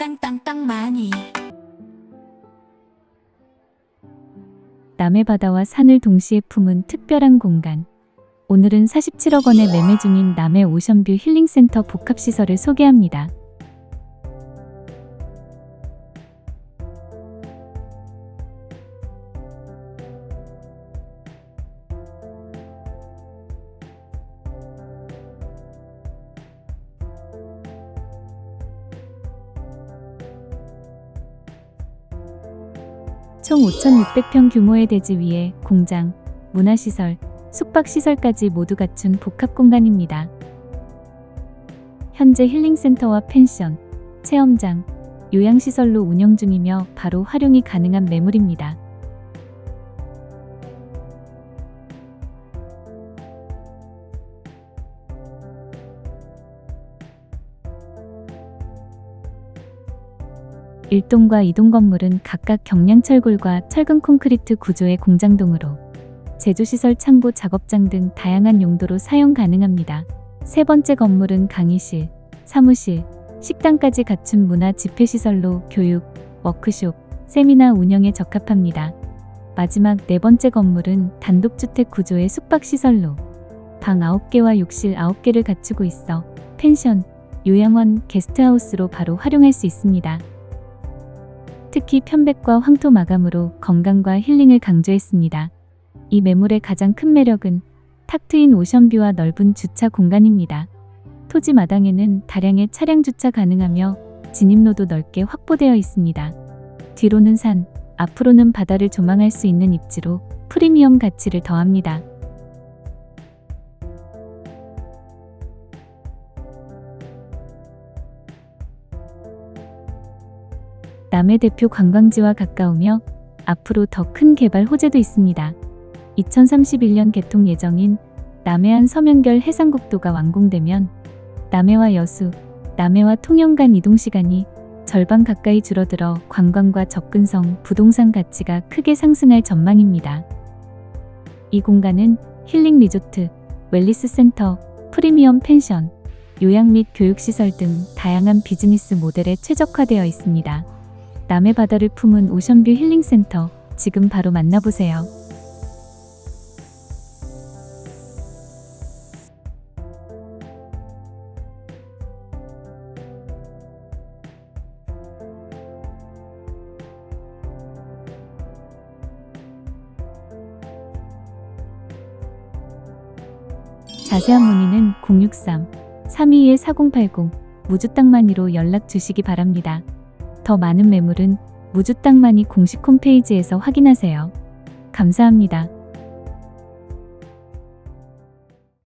땅땅땅 많이 남해 바다와 산을 동시에 품은 특별한 공간. 오늘은 47억 원에 매매 중인 남해 오션뷰 힐링센터 복합시설을 소개합니다. 총 5,600평 규모의 대지 위에 공장, 문화시설, 숙박시설까지 모두 갖춘 복합 공간입니다. 현재 힐링센터와 펜션, 체험장, 요양시설로 운영 중이며 바로 활용이 가능한 매물입니다. 일동과이 동 건물은 각각 경량철골과 철근 콘크리트 구조의 공장동으로 제조시설 창고 작업장 등 다양한 용도로 사용 가능합니다. 세 번째 건물은 강의실, 사무실, 식당까지 갖춘 문화 집회시설로 교육, 워크숍, 세미나 운영에 적합합니다. 마지막 네 번째 건물은 단독주택 구조의 숙박시설로 방 9개와 욕실 9개를 갖추고 있어 펜션, 요양원, 게스트하우스로 바로 활용할 수 있습니다. 특히 편백과 황토 마감으로 건강과 힐링을 강조했습니다. 이 매물의 가장 큰 매력은 탁 트인 오션뷰와 넓은 주차 공간입니다. 토지 마당에는 다량의 차량 주차 가능하며 진입로도 넓게 확보되어 있습니다. 뒤로는 산, 앞으로는 바다를 조망할 수 있는 입지로 프리미엄 가치를 더합니다. 남해 대표 관광지와 가까우며 앞으로 더 큰 개발 호재도 있습니다. 2031년 개통 예정인 남해안 서면결 해상국도가 완공되면 남해와 여수, 남해와 통영 간 이동 시간이 절반 가까이 줄어들어 관광과 접근성, 부동산 가치가 크게 상승할 전망입니다. 이 공간은 힐링 리조트, 웰리스 센터, 프리미엄 펜션, 요양 및 교육시설 등 다양한 비즈니스 모델에 최적화되어 있습니다. 남해 바다를 품은 오션뷰 힐링센터 지금 바로 만나보세요. 자세한 문의는 063 322 4080 무주땅만이로 연락 주시기 바랍니다. 더 많은 매물은 무주 땅만이 공식 홈페이지에서 확인하세요. 감사합니다.